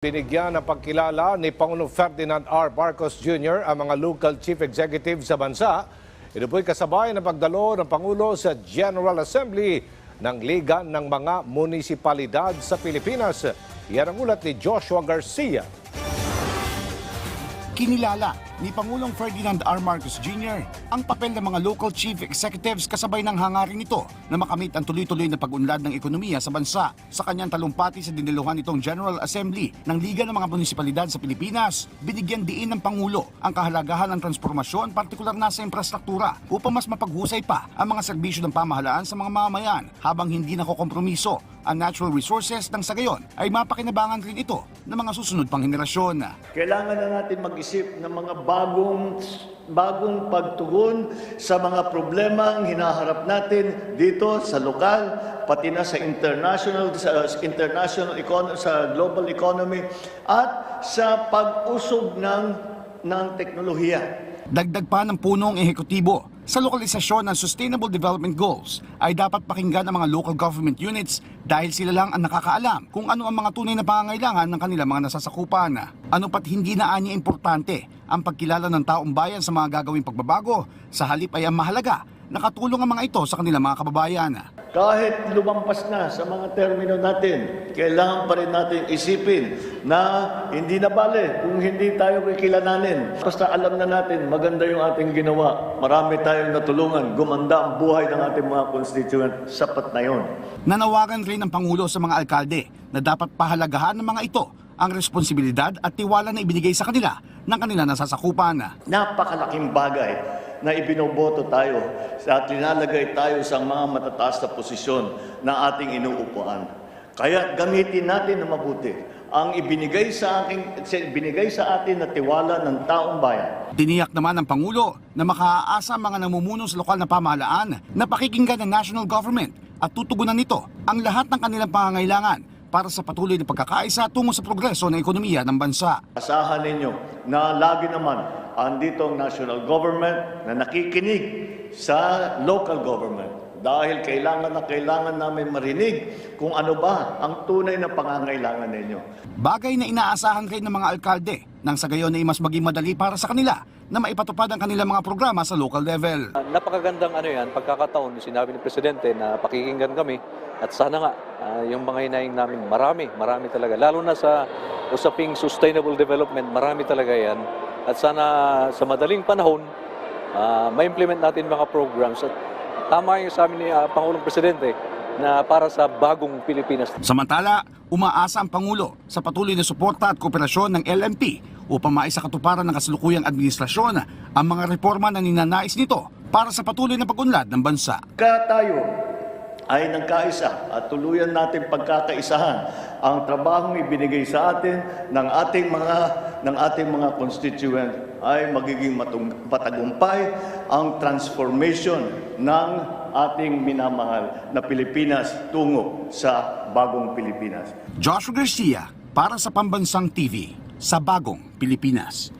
Binigyan ng pagkilala ni Pangulong Ferdinand R. Marcos Jr. ang mga local chief executive sa bansa. Ito po'y kasabay ng pagdalo ng Pangulo sa General Assembly ng Liga ng mga Munisipalidad sa Pilipinas. Yan ang ulat ni Joshua Garcia. Kinilala ni Pangulong Ferdinand R. Marcos Jr. ang papel ng mga local chief executives kasabay ng hangarin nito na makamit ang tuloy-tuloy na pag-unlad ng ekonomiya sa bansa. Sa kanyang talumpati sa diniluhan nitong General Assembly ng Liga ng mga Munisipalidad sa Pilipinas, binigyan diin ng Pangulo ang kahalagahan ng transformasyon partikular na sa infrastruktura upang mas mapaghusay pa ang mga serbisyo ng pamahalaan sa mga mamamayan habang hindi nakokompromiso ang natural resources nang sa gayon ay mapakinabangan rin ito ng mga susunod pang henerasyon. Kailangan na natin mag-isip ng mga bagong bagong pagtugon sa mga problema ang hinaharap natin dito sa lokal pati na sa international sa international economy sa global economy at sa pag-usog ng ng teknolohiya. Dagdag pa ng punong ehekutibo sa lokalisasyon ng Sustainable Development Goals ay dapat pakinggan ng mga local government units dahil sila lang ang nakakaalam kung ano ang mga tunay na pangangailangan ng kanilang mga nasasakupan. Ano pat hindi na anya importante ang pagkilala ng taong bayan sa mga gagawing pagbabago, sa halip ay ang mahalaga nakatulong ang mga ito sa kanilang mga kababayan. Kahit lumampas na sa mga termino natin, kailangan pa rin natin isipin na hindi na bale kung hindi tayo kikilalanin. Basta alam na natin, maganda yung ating ginawa. Marami tayong natulungan. Gumanda ang buhay ng ating mga constituent. Sapat na yon. Nanawagan rin ng Pangulo sa mga alkalde na dapat pahalagahan ng mga ito ang responsibilidad at tiwala na ibinigay sa kanila ng kanilang nasasakupan. Napakalaking bagay na ibinoboto tayo at linalagay tayo sa mga matataas na posisyon na ating inuupuan. Kaya gamitin natin na mabuti ang ibinigay sa akin ibinigay sa atin na tiwala ng taong bayan. Tiniyak naman ng Pangulo na makaaasa ang mga namumuno sa lokal na pamahalaan na pakikinggan ng national government at tutugunan nito ang lahat ng kanilang pangangailangan para sa patuloy na pagkakaisa tungo sa progreso ng ekonomiya ng bansa. Asahan ninyo na lagi naman andito ang national government na nakikinig sa local government dahil kailangan na kailangan namin marinig kung ano ba ang tunay na pangangailangan ninyo. Bagay na inaasahan rin ng mga alkalde nang sa gayon ay mas maging madali para sa kanila na maipatupad ang kanilang mga programa sa local level. Uh, Napakagandang ano yan, pagkakataon, sinabi ni Presidente na pakikinggan kami at sana nga ah, yung mga hinaing namin, marami, marami talaga. Lalo na sa usaping sustainable development, marami talaga yan. At sana sa madaling panahon, ah, ma-implement natin mga programs at tama yung sa amin ni ah, Pangulong Presidente na para sa bagong Pilipinas. Samantala, umaasa ang Pangulo sa patuloy na suporta at kooperasyon ng LMP upang maisakatuparan ng kasalukuyang administrasyon ang mga reforma na ninanais nito para sa patuloy na pag-unlad ng bansa. Kaya tayo ay nagkaisa at tuluyan natin pagkakaisahan ang trabahong ibinigay sa atin ng ating mga ng ating mga constituent ay magiging matung- matagumpay ang transformation ng ating minamahal na Pilipinas tungo sa bagong Pilipinas. Joshua Garcia para sa Pambansang TV sa Bagong Pilipinas.